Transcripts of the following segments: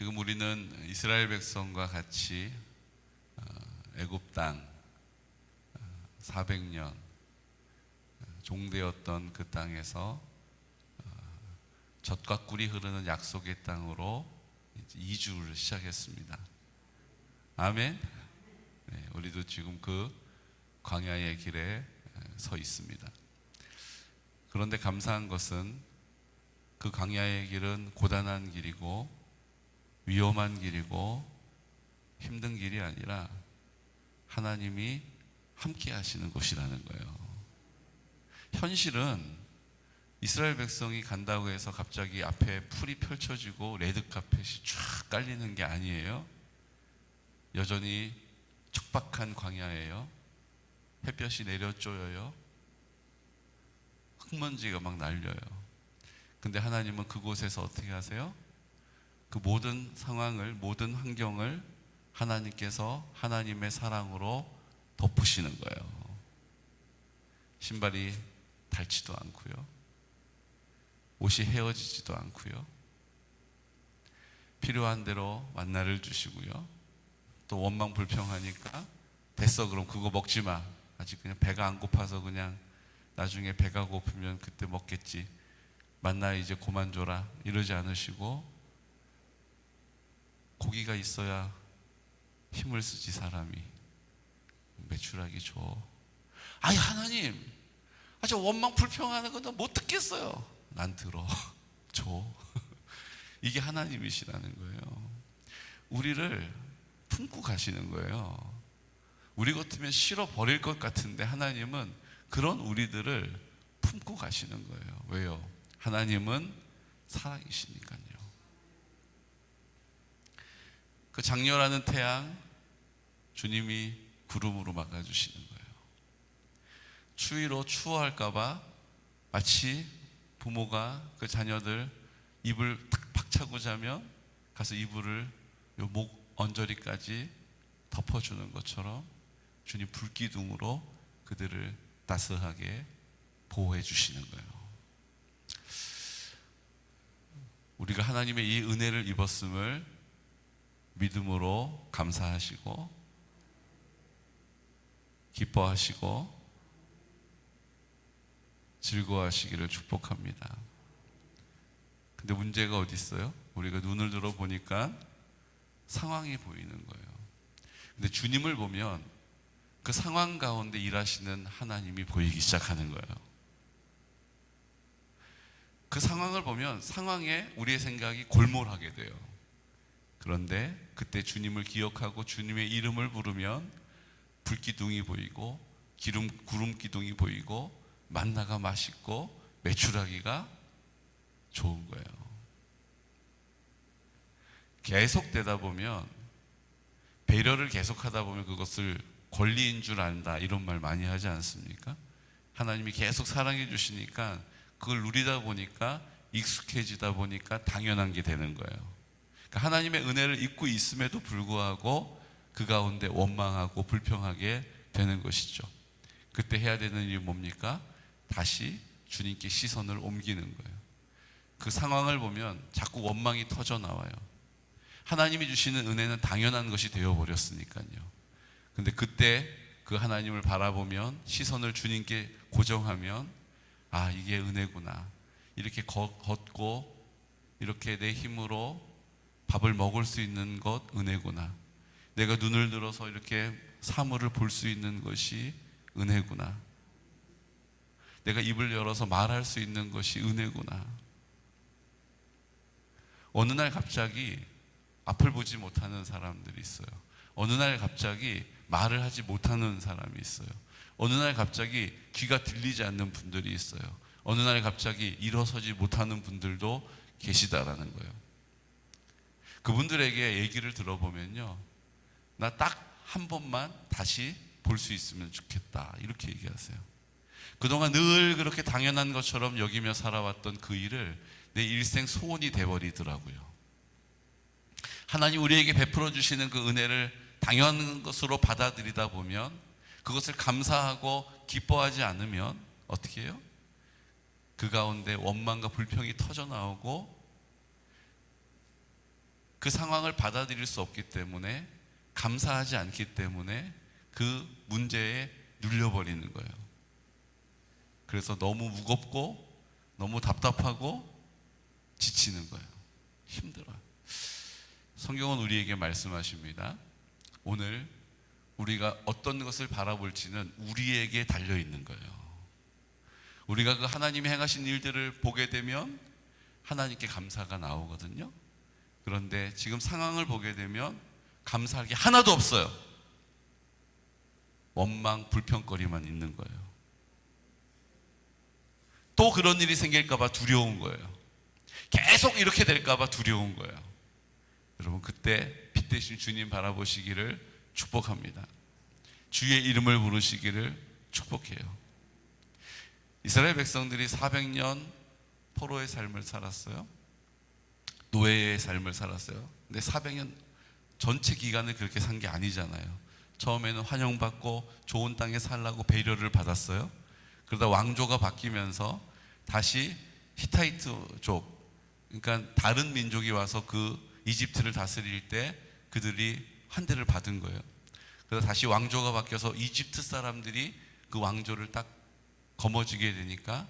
지금 우리는 이스라엘 백성과 같이 어, 애굽 땅 400년 종되었던 그 땅에서 어, 젖과 꿀이 흐르는 약속의 땅으로 이주를 시작했습니다. 아멘. 네, 우리도 지금 그 광야의 길에 서 있습니다. 그런데 감사한 것은 그 광야의 길은 고단한 길이고 위험한 길이고 힘든 길이 아니라 하나님이 함께 하시는 곳이라는 거예요. 현실은 이스라엘 백성이 간다고 해서 갑자기 앞에 풀이 펼쳐지고 레드 카펫이 쫙 깔리는 게 아니에요. 여전히 척박한 광야예요. 햇볕이 내려쪼여요. 흙먼지가 막 날려요. 근데 하나님은 그곳에서 어떻게 하세요? 그 모든 상황을, 모든 환경을 하나님께서 하나님의 사랑으로 덮으시는 거예요. 신발이 닳지도 않고요. 옷이 헤어지지도 않고요. 필요한 대로 만나를 주시고요. 또 원망 불평하니까 됐어 그럼 그거 먹지 마. 아직 그냥 배가 안 고파서 그냥 나중에 배가 고프면 그때 먹겠지. 만나 이제 그만 줘라. 이러지 않으시고 고기가 있어야 힘을 쓰지 사람이 매출하기 줘. 아니 하나님, 아, 저 원망 불평하는 거못 듣겠어요. 난 들어. 줘. 이게 하나님이시라는 거예요. 우리를 품고 가시는 거예요. 우리 같으면 싫어 버릴 것 같은데 하나님은 그런 우리들을 품고 가시는 거예요. 왜요? 하나님은 사랑이시니까요. 그 장렬하는 태양 주님이 구름으로 막아주시는 거예요. 추위로 추워할까봐 마치 부모가 그 자녀들 이불 탁 박차고 자면 가서 이불을 요목 언저리까지 덮어주는 것처럼 주님 불기둥으로 그들을 따스하게 보호해 주시는 거예요. 우리가 하나님의 이 은혜를 입었음을 믿음으로 감사하시고 기뻐하시고 즐거워하시기를 축복합니다. 근데 문제가 어디 있어요? 우리가 눈을 들어 보니까 상황이 보이는 거예요. 근데 주님을 보면 그 상황 가운데 일하시는 하나님이 보이기 시작하는 거예요. 그 상황을 보면 상황에 우리의 생각이 골몰하게 돼요. 그런데 그때 주님을 기억하고 주님의 이름을 부르면 불기둥이 보이고 기름 구름 기둥이 보이고 만나가 맛있고 매출하기가 좋은 거예요. 계속 되다 보면 배려를 계속 하다 보면 그것을 권리인 줄 안다 이런 말 많이 하지 않습니까? 하나님이 계속 사랑해 주시니까 그걸 누리다 보니까 익숙해지다 보니까 당연한 게 되는 거예요. 그러니까 하나님의 은혜를 입고 있음에도 불구하고 그 가운데 원망하고 불평하게 되는 것이죠. 그때 해야 되는 일이 뭡니까? 다시 주님께 시선을 옮기는 거예요. 그 상황을 보면 자꾸 원망이 터져 나와요. 하나님이 주시는 은혜는 당연한 것이 되어 버렸으니까요. 근데 그때 그 하나님을 바라보면 시선을 주님께 고정하면 아, 이게 은혜구나. 이렇게 걷고 이렇게 내 힘으로 밥을 먹을 수 있는 것 은혜구나. 내가 눈을 들어서 이렇게 사물을 볼 수 있는 것이 은혜구나. 내가 입을 열어서 말할 수 있는 것이 은혜구나. 어느 날 갑자기 앞을 보지 못하는 사람들이 있어요. 어느 날 갑자기 말을 하지 못하는 사람이 있어요. 어느 날 갑자기 귀가 들리지 않는 분들이 있어요. 어느 날 갑자기 일어서지 못하는 분들도 계시다라는 거예요. 그분들에게 얘기를 들어보면요. 나 딱 한 번만 다시 볼 수 있으면 좋겠다. 이렇게 얘기하세요. 그동안 늘 그렇게 당연한 것처럼 여기며 살아왔던 그 일을 내 일생 소원이 돼버리더라고요. 하나님 우리에게 베풀어 주시는 그 은혜를 당연한 것으로 받아들이다 보면 그것을 감사하고 기뻐하지 않으면 어떻게 해요? 그 가운데 원망과 불평이 터져 나오고 그 상황을 받아들일 수 없기 때문에 감사하지 않기 때문에 그 문제에 눌려버리는 거예요. 그래서 너무 무겁고 너무 답답하고 지치는 거예요. 힘들어요. 성경은 우리에게 말씀하십니다. 오늘 우리가 어떤 것을 바라볼지는 우리에게 달려 있는 거예요. 우리가 그 하나님이 행하신 일들을 보게 되면 하나님께 감사가 나오거든요. 그런데 지금 상황을 보게 되면 감사할 게 하나도 없어요. 원망, 불평거리만 있는 거예요. 또 그런 일이 생길까봐 두려운 거예요. 계속 이렇게 될까봐 두려운 거예요. 여러분, 그때 빛 대신 주님 바라보시기를 축복합니다. 주의 이름을 부르시기를 축복해요. 이스라엘 백성들이 400년 포로의 삶을 살았어요. 노예의 삶을 살았어요. 근데 400년 전체 기간을 그렇게 산 게 아니잖아요. 처음에는 환영받고 좋은 땅에 살라고 배려를 받았어요. 그러다 왕조가 바뀌면서 다시 히타이트족, 그러니까 다른 민족이 와서 그 이집트를 다스릴 때 그들이 환대를 받은 거예요. 그래서 다시 왕조가 바뀌어서 이집트 사람들이 그 왕조를 딱 거머쥐게 되니까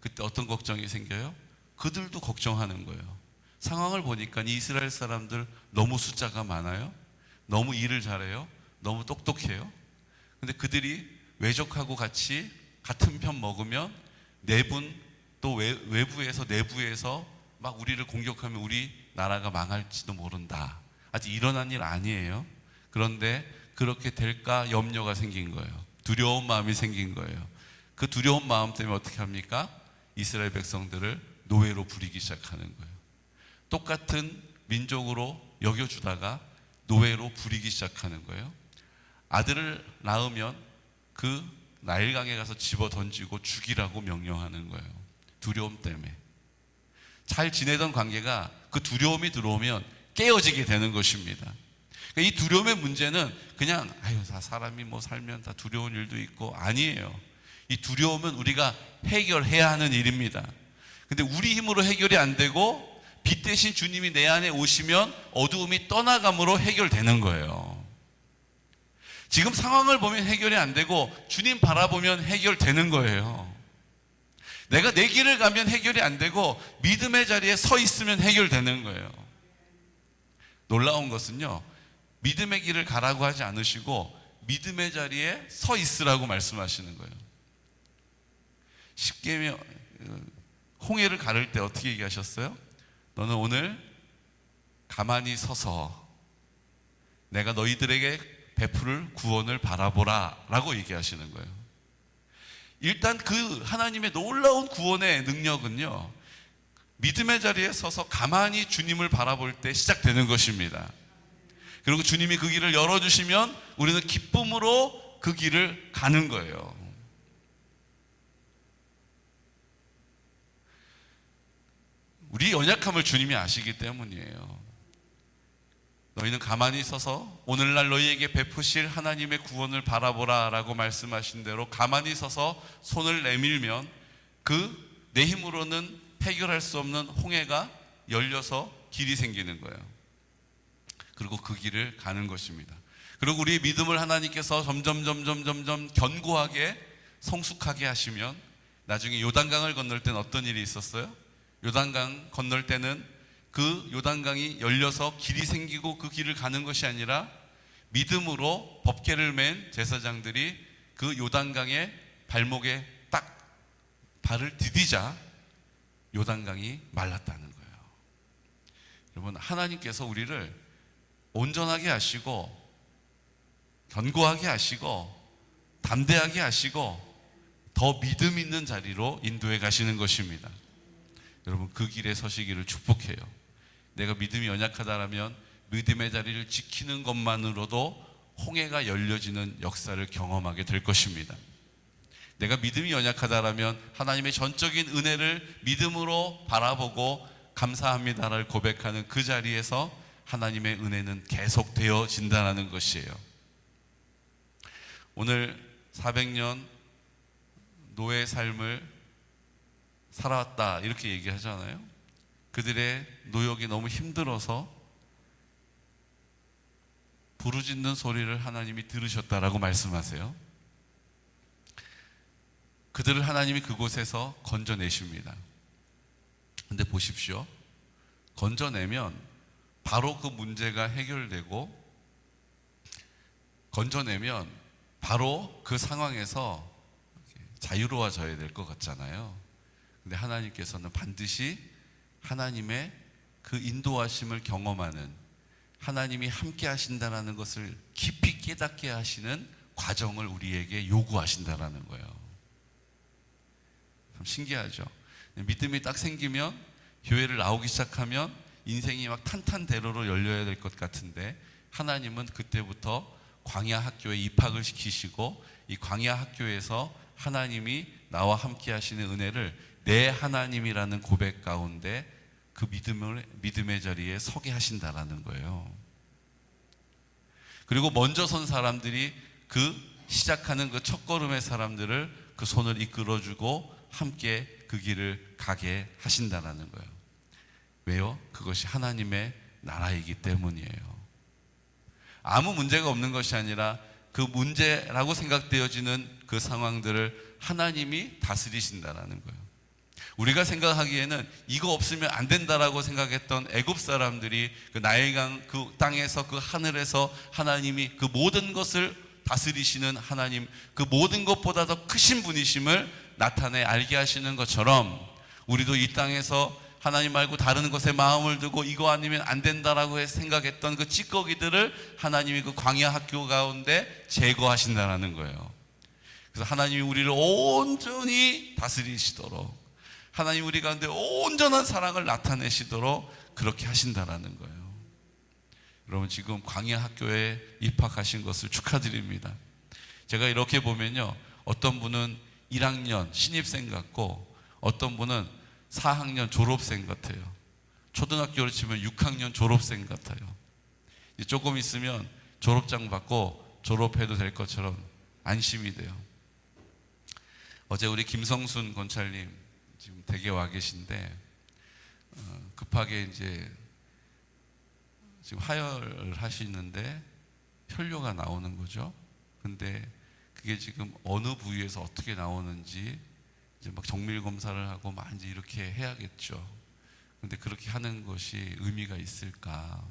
그때 어떤 걱정이 생겨요? 그들도 걱정하는 거예요. 상황을 보니까 이 이스라엘 사람들 너무 숫자가 많아요. 너무 일을 잘해요. 너무 똑똑해요. 근데 그들이 외적하고 같이 같은 편 먹으면 내분 또 외, 외부에서 내부에서 막 우리를 공격하면 우리 나라가 망할지도 모른다. 아직 일어난 일 아니에요. 그런데 그렇게 될까 염려가 생긴 거예요. 두려운 마음이 생긴 거예요. 그 두려운 마음 때문에 어떻게 합니까? 이스라엘 백성들을 노예로 부리기 시작하는 거예요. 똑같은 민족으로 여겨주다가 노예로 부리기 시작하는 거예요. 아들을 낳으면 그 나일강에 가서 집어 던지고 죽이라고 명령하는 거예요. 두려움 때문에. 잘 지내던 관계가 그 두려움이 들어오면 깨어지게 되는 것입니다. 그러니까 이 두려움의 문제는 그냥 아유 다 사람이 뭐 살면 다 두려운 일도 있고 아니에요. 이 두려움은 우리가 해결해야 하는 일입니다. 근데 우리 힘으로 해결이 안 되고 빛 대신 주님이 내 안에 오시면 어두움이 떠나감으로 해결되는 거예요. 지금 상황을 보면 해결이 안 되고 주님 바라보면 해결되는 거예요. 내가 내 길을 가면 해결이 안 되고 믿음의 자리에 서 있으면 해결되는 거예요. 놀라운 것은요. 믿음의 길을 가라고 하지 않으시고 믿음의 자리에 서 있으라고 말씀하시는 거예요. 십계명 홍해를 가를 때 어떻게 얘기하셨어요? 너는 오늘 가만히 서서 내가 너희들에게 베풀을 구원을 바라보라 라고 얘기하시는 거예요. 일단 그 하나님의 놀라운 구원의 능력은요, 믿음의 자리에 서서 가만히 주님을 바라볼 때 시작되는 것입니다. 그리고 주님이 그 길을 열어주시면 우리는 기쁨으로 그 길을 가는 거예요. 우리 연약함을 주님이 아시기 때문이에요. 너희는 가만히 서서 오늘날 너희에게 베푸실 하나님의 구원을 바라보라 라고 말씀하신 대로 가만히 서서 손을 내밀면 그 내 힘으로는 해결할 수 없는 홍해가 열려서 길이 생기는 거예요. 그리고 그 길을 가는 것입니다. 그리고 우리의 믿음을 하나님께서 점점 점점 점점 견고하게 성숙하게 하시면 나중에 요단강을 건널 때는 어떤 일이 있었어요? 요단강 건널 때는 그 요단강이 열려서 길이 생기고 그 길을 가는 것이 아니라 믿음으로 법계를 맨 제사장들이 그 요단강의 발목에 딱 발을 디디자 요단강이 말랐다는 거예요. 여러분 하나님께서 우리를 온전하게 하시고 견고하게 하시고 담대하게 하시고 더 믿음 있는 자리로 인도해 가시는 것입니다. 여러분 그 길에 서시기를 축복해요. 내가 믿음이 연약하다라면 믿음의 자리를 지키는 것만으로도 홍해가 열려지는 역사를 경험하게 될 것입니다. 내가 믿음이 연약하다라면 하나님의 전적인 은혜를 믿음으로 바라보고 감사합니다를 고백하는 그 자리에서 하나님의 은혜는 계속되어진다는 것이에요. 오늘 400년 노예 삶을 살아왔다 이렇게 얘기하잖아요. 그들의 노역이 너무 힘들어서 부르짖는 소리를 하나님이 들으셨다라고 말씀하세요. 그들을 하나님이 그곳에서 건져내십니다. 근데 보십시오. 건져내면 바로 그 문제가 해결되고 건져내면 바로 그 상황에서 자유로워져야 될 것 같잖아요. 근데 하나님께서는 반드시 하나님의 그 인도하심을 경험하는 하나님이 함께 하신다라는 것을 깊이 깨닫게 하시는 과정을 우리에게 요구하신다라는 거예요. 참 신기하죠. 믿음이 딱 생기면 교회를 나오기 시작하면 인생이 막 탄탄대로로 열려야 될 것 같은데 하나님은 그때부터 광야 학교에 입학을 시키시고 이 광야 학교에서 하나님이 나와 함께 하시는 은혜를 내 하나님이라는 고백 가운데 그 믿음을 믿음의 자리에 서게 하신다라는 거예요. 그리고 먼저 선 사람들이 그 시작하는 그 첫걸음의 사람들을 그 손을 이끌어 주고 함께 그 길을 가게 하신다라는 거예요. 왜요? 그것이 하나님의 나라이기 때문이에요. 아무 문제가 없는 것이 아니라 그 문제라고 생각되어지는 그 상황들을 하나님이 다스리신다라는 거예요. 우리가 생각하기에는 이거 없으면 안 된다라고 생각했던 애굽 사람들이 그 나일강 그 땅에서 그 하늘에서 하나님이 그 모든 것을 다스리시는 하나님 그 모든 것보다 더 크신 분이심을 나타내 알게 하시는 것처럼 우리도 이 땅에서 하나님 말고 다른 것에 마음을 두고 이거 아니면 안 된다라고 생각했던 그 찌꺼기들을 하나님이 그 광야 학교 가운데 제거하신다라는 거예요. 그래서 하나님이 우리를 온전히 다스리시도록 하나님 우리 가운데 온전한 사랑을 나타내시도록 그렇게 하신다라는 거예요. 여러분 지금 광야 학교에 입학하신 것을 축하드립니다. 제가 이렇게 보면요. 어떤 분은 1학년 신입생 같고 어떤 분은 4학년 졸업생 같아요. 초등학교로 치면 6학년 졸업생 같아요. 조금 있으면 졸업장 받고 졸업해도 될 것처럼 안심이 돼요. 어제 우리 김성순 권찰님 지금 댁에 와 계신데 어, 급하게 이제 지금 하혈을 하시는데 혈뇨가 나오는 거죠. 근데 그게 지금 어느 부위에서 어떻게 나오는지 이제 막 정밀 검사를 하고 막 이제 이렇게 해야겠죠. 근데 그렇게 하는 것이 의미가 있을까?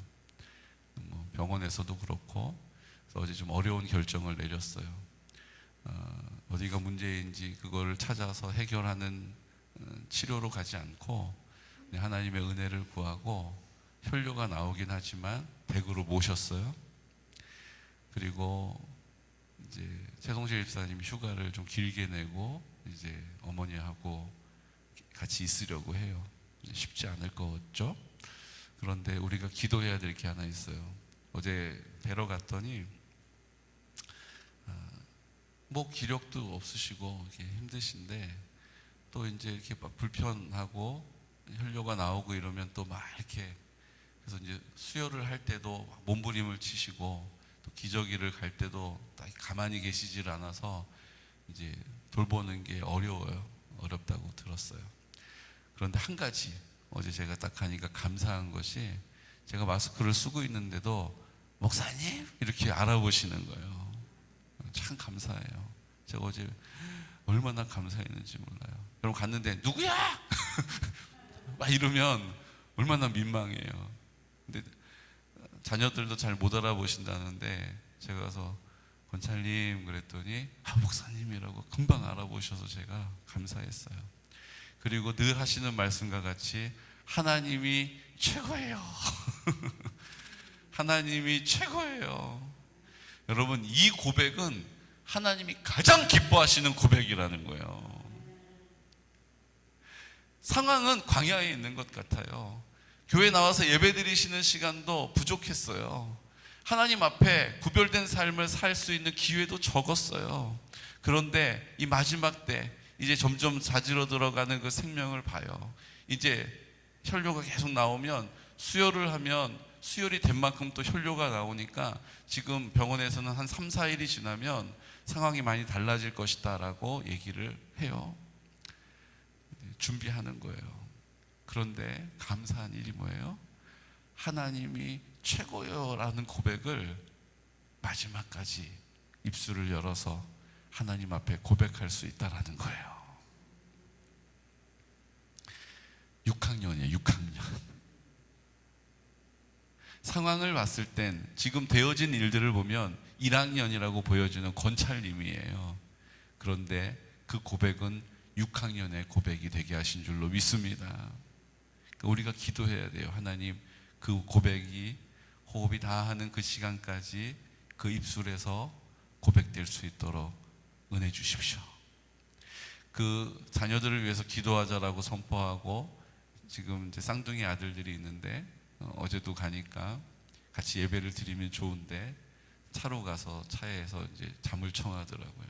뭐 병원에서도 그렇고 어제 좀 어려운 결정을 내렸어요. 어, 어디가 문제인지 그거를 찾아서 해결하는 어, 치료로 가지 않고 하나님의 은혜를 구하고 혈뇨가 나오긴 하지만 댁으로 모셨어요. 그리고 이제 최성실 집사님이 휴가를 좀 길게 내고 이제 어머니하고 같이 있으려고 해요. 쉽지 않을 거죠. 그런데 우리가 기도해야 될 게 하나 있어요. 어제 뵈러 갔더니 어, 뭐 기력도 없으시고 힘드신데 또 이제 이렇게 막 불편하고 혈뇨가 나오고 이러면 또 막 이렇게 그래서 이제 수혈을 할 때도 몸부림을 치시고 또 기저귀를 갈 때도 딱 가만히 계시질 않아서 이제 돌보는 게 어려워요. 어렵다고 들었어요. 그런데 한 가지 어제 제가 딱 하니까 감사한 것이 제가 마스크를 쓰고 있는데도 목사님 이렇게 알아보시는 거예요. 참 감사해요. 제가 어제 얼마나 감사했는지 몰라요. 여러분 갔는데 누구야? 막 이러면 얼마나 민망해요. 근데 자녀들도 잘 못 알아보신다는데 제가 가서 권찰님 그랬더니 아 목사님이라고 금방 알아보셔서 제가 감사했어요. 그리고 늘 하시는 말씀과 같이 하나님이 최고예요. 하나님이 최고예요. 여러분 이 고백은 하나님이 가장 기뻐하시는 고백이라는 거예요. 상황은 광야에 있는 것 같아요. 교회 나와서 예배 드리시는 시간도 부족했어요. 하나님 앞에 구별된 삶을 살 수 있는 기회도 적었어요. 그런데 이 마지막 때 이제 점점 자지러 들어가는 그 생명을 봐요. 이제 혈뇨가 계속 나오면 수혈을 하면 수혈이 된 만큼 또 혈뇨가 나오니까 지금 병원에서는 한 3, 4일이 지나면 상황이 많이 달라질 것이다라고 얘기를 해요. 준비하는 거예요. 그런데 감사한 일이 뭐예요? 하나님이 최고요라는 고백을 마지막까지 입술을 열어서 하나님 앞에 고백할 수 있다라는 거예요. 6학년이에요, 6학년. 상황을 봤을 땐 지금 되어진 일들을 보면 1학년이라고 보여지는 권찰님이에요. 그런데 그 고백은 6학년의 고백이 되게 하신 줄로 믿습니다. 그러니까 우리가 기도해야 돼요. 하나님, 그 고백이 호흡이 다 하는 그 시간까지 그 입술에서 고백될 수 있도록 은혜 주십시오. 그 자녀들을 위해서 기도하자라고 선포하고 지금 이제 쌍둥이 아들들이 있는데 어, 어제도 가니까 같이 예배를 드리면 좋은데 차로 가서 차에서 이제 잠을 청하더라고요.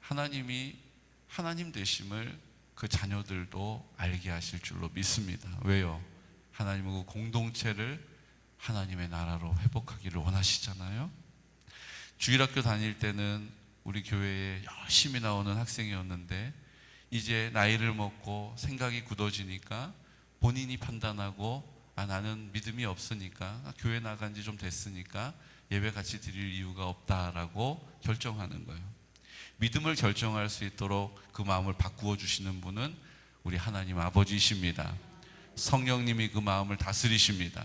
하나님이 하나님 되심을 그 자녀들도 알게 하실 줄로 믿습니다. 왜요? 하나님은 그 공동체를 하나님의 나라로 회복하기를 원하시잖아요. 주일학교 다닐 때는 우리 교회에 열심히 나오는 학생이었는데 이제 나이를 먹고 생각이 굳어지니까 본인이 판단하고 아 나는 믿음이 없으니까 아, 교회 나간 지 좀 됐으니까 예배 같이 드릴 이유가 없다라고 결정하는 거예요. 믿음을 결정할 수 있도록 그 마음을 바꾸어 주시는 분은 우리 하나님 아버지이십니다. 성령님이 그 마음을 다스리십니다.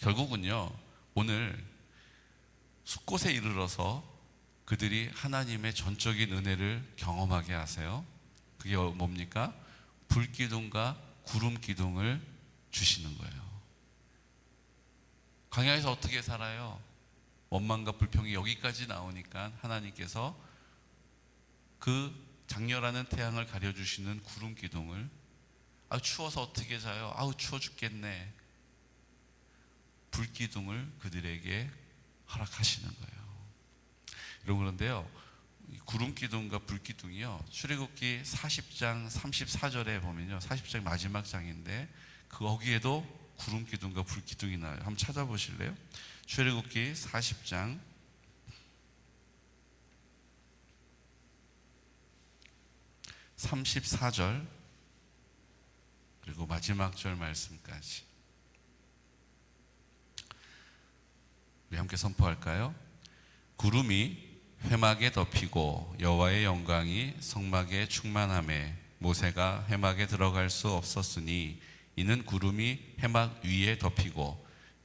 결국은요, 오늘 숲곳에 이르러서 그들이 하나님의 전적인 은혜를 경험하게 하세요. 그게 뭡니까? 불기둥과 구름 기둥을 주시는 거예요. 광야에서 어떻게 살아요? 원망과 불평이 여기까지 나오니까 하나님께서 그 장렬하는 태양을 가려주시는 구름 기둥을 아 추워서 어떻게 자요? 아우 추워 죽겠네. 불 기둥을 그들에게 허락하시는 거예요. 여러분 그런데요. 이 구름 기둥과 불 기둥이요. 출애굽기 40장 34절에 보면요. 40장 마지막 장인데 그 거기에도 구름 기둥과 불 기둥이 나와요. 한번 찾아보실래요? 출애굽기 40장 34절 그리고 마지막 절 말씀까지 우리 함께 선포할까요? 구름이 회막에 덮이고 여호와의 영광이 성막에 충만함에 모세가 회막에 들어갈 수 없었으니 이는 구름이 회막 위에 덮이고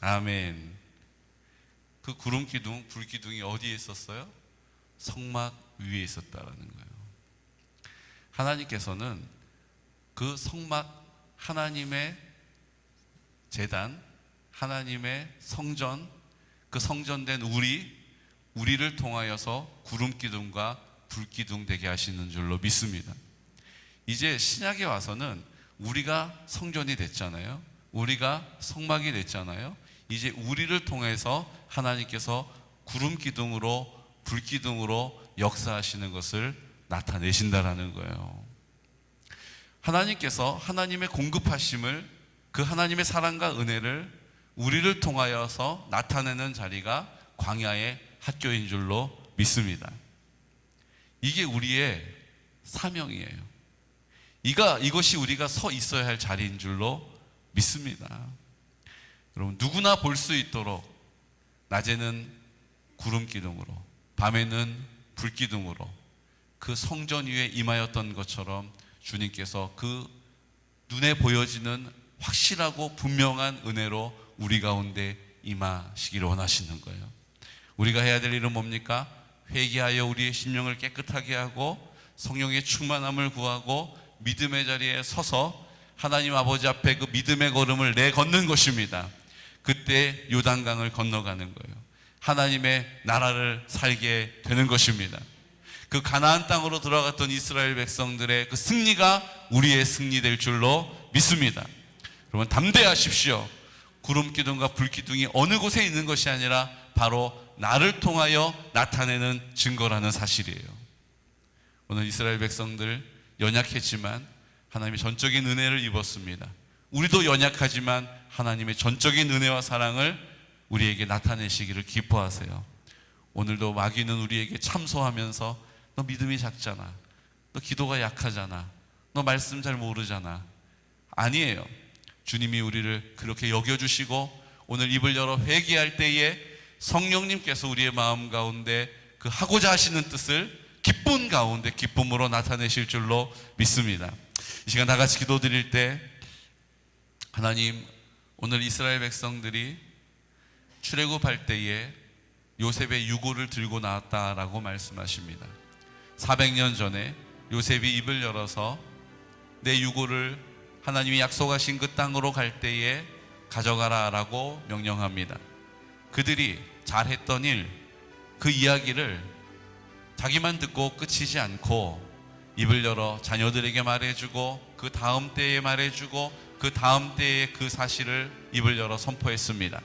아멘. 그 구름 기둥, 불 기둥이 어디에 있었어요? 성막 위에 있었다라는 거예요. 하나님께서는 그 성막 하나님의 재단, 하나님의 성전, 그 성전된 우리, 우리를 통하여서 구름 기둥과 불 기둥 되게 하시는 줄로 믿습니다. 이제 신약에 와서는 우리가 성전이 됐잖아요. 우리가 성막이 됐잖아요. 이제 우리를 통해서 하나님께서 구름 기둥으로 불 기둥으로 역사하시는 것을 나타내신다라는 거예요. 하나님께서 하나님의 공급하심을 그 하나님의 사랑과 은혜를 우리를 통하여서 나타내는 자리가 광야의 학교인 줄로 믿습니다. 이게 우리의 사명이에요. 이가 이것이 우리가 서 있어야 할 자리인 줄로 믿습니다. 여러분 누구나 볼 수 있도록 낮에는 구름 기둥으로 밤에는 불 기둥으로 그 성전 위에 임하였던 것처럼 주님께서 그 눈에 보여지는 확실하고 분명한 은혜로 우리 가운데 임하시기를 원하시는 거예요. 우리가 해야 될 일은 뭡니까? 회개하여 우리의 심령을 깨끗하게 하고 성령의 충만함을 구하고 믿음의 자리에 서서 하나님 아버지 앞에 그 믿음의 걸음을 내 걷는 것입니다. 그때 요단강을 건너가는 거예요. 하나님의 나라를 살게 되는 것입니다. 그 가나안 땅으로 들어갔던 이스라엘 백성들의 그 승리가 우리의 승리 될 줄로 믿습니다. 여러분 담대하십시오. 구름 기둥과 불 기둥이 어느 곳에 있는 것이 아니라 바로 나를 통하여 나타내는 증거라는 사실이에요. 오늘 이스라엘 백성들 연약했지만 하나님의 전적인 은혜를 입었습니다. 우리도 연약하지만 하나님의 전적인 은혜와 사랑을 우리에게 나타내시기를 기뻐하세요. 오늘도 마귀는 우리에게 참소하면서 너 믿음이 작잖아. 너 기도가 약하잖아. 너 말씀 잘 모르잖아. 아니에요. 주님이 우리를 그렇게 여겨주시고 오늘 입을 열어 회개할 때에 성령님께서 우리의 마음 가운데 그 하고자 하시는 뜻을 기쁨 가운데 기쁨으로 나타내실 줄로 믿습니다. 이 시간 다 같이 기도 드릴 때 하나님 오늘 이스라엘 백성들이 출애굽할 때에 요셉의 유고를 들고 나왔다라고 말씀하십니다. 400년 전에 요셉이 입을 열어서 내 유고를 하나님이 약속하신 그 땅으로 갈 때에 가져가라라고 명령합니다. 그들이 잘했던 일, 그 이야기를 자기만 듣고 끝이지 않고 입을 열어 자녀들에게 말해주고 그 다음 때에 말해주고 그 다음 때에 그 사실을 입을 열어 선포했습니다.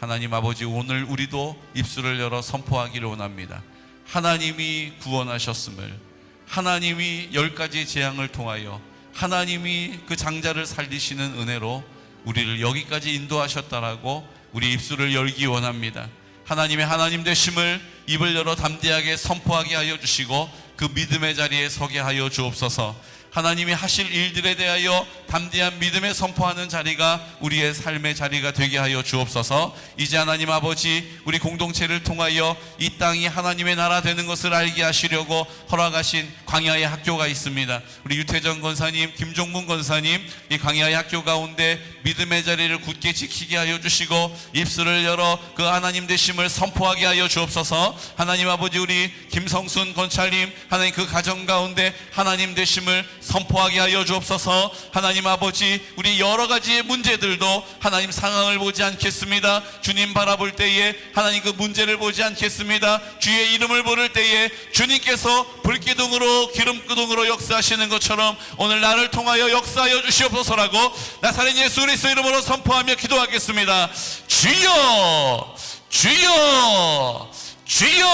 하나님 아버지 오늘 우리도 입술을 열어 선포하기를 원합니다. 하나님이 구원하셨음을 하나님이 열 가지 재앙을 통하여 하나님이 그 장자를 살리시는 은혜로 우리를 여기까지 인도하셨다라고 우리 입술을 열기 원합니다. 하나님의 하나님 되심을 입을 열어 담대하게 선포하게 하여 주시고 그 믿음의 자리에 서게 하여 주옵소서. 하나님이 하실 일들에 대하여 담대한 믿음에 선포하는 자리가 우리의 삶의 자리가 되게 하여 주옵소서. 이제 하나님 아버지 우리 공동체를 통하여 이 땅이 하나님의 나라 되는 것을 알게 하시려고 허락하신 광야의 학교가 있습니다. 우리 유태정 권사님, 김종문 권사님 이 광야의 학교 가운데 믿음의 자리를 굳게 지키게 하여 주시고 입술을 열어 그 하나님 되심을 선포하게 하여 주옵소서. 하나님 아버지 우리 김성순 권찰님 하나님 그 가정 가운데 하나님 되심을 선포하게 하여 주옵소서. 하나님 아버지 우리 여러 가지의 문제들도 하나님 상황을 보지 않겠습니다. 주님 바라볼 때에 하나님 그 문제를 보지 않겠습니다. 주의 이름을 부를 때에 주님께서 불기둥으로 기름기둥으로 역사하시는 것처럼 오늘 나를 통하여 역사하여 주시옵소서라고 나사렛 예수 그리스도 이름으로 선포하며 기도하겠습니다. 주여 주여 주여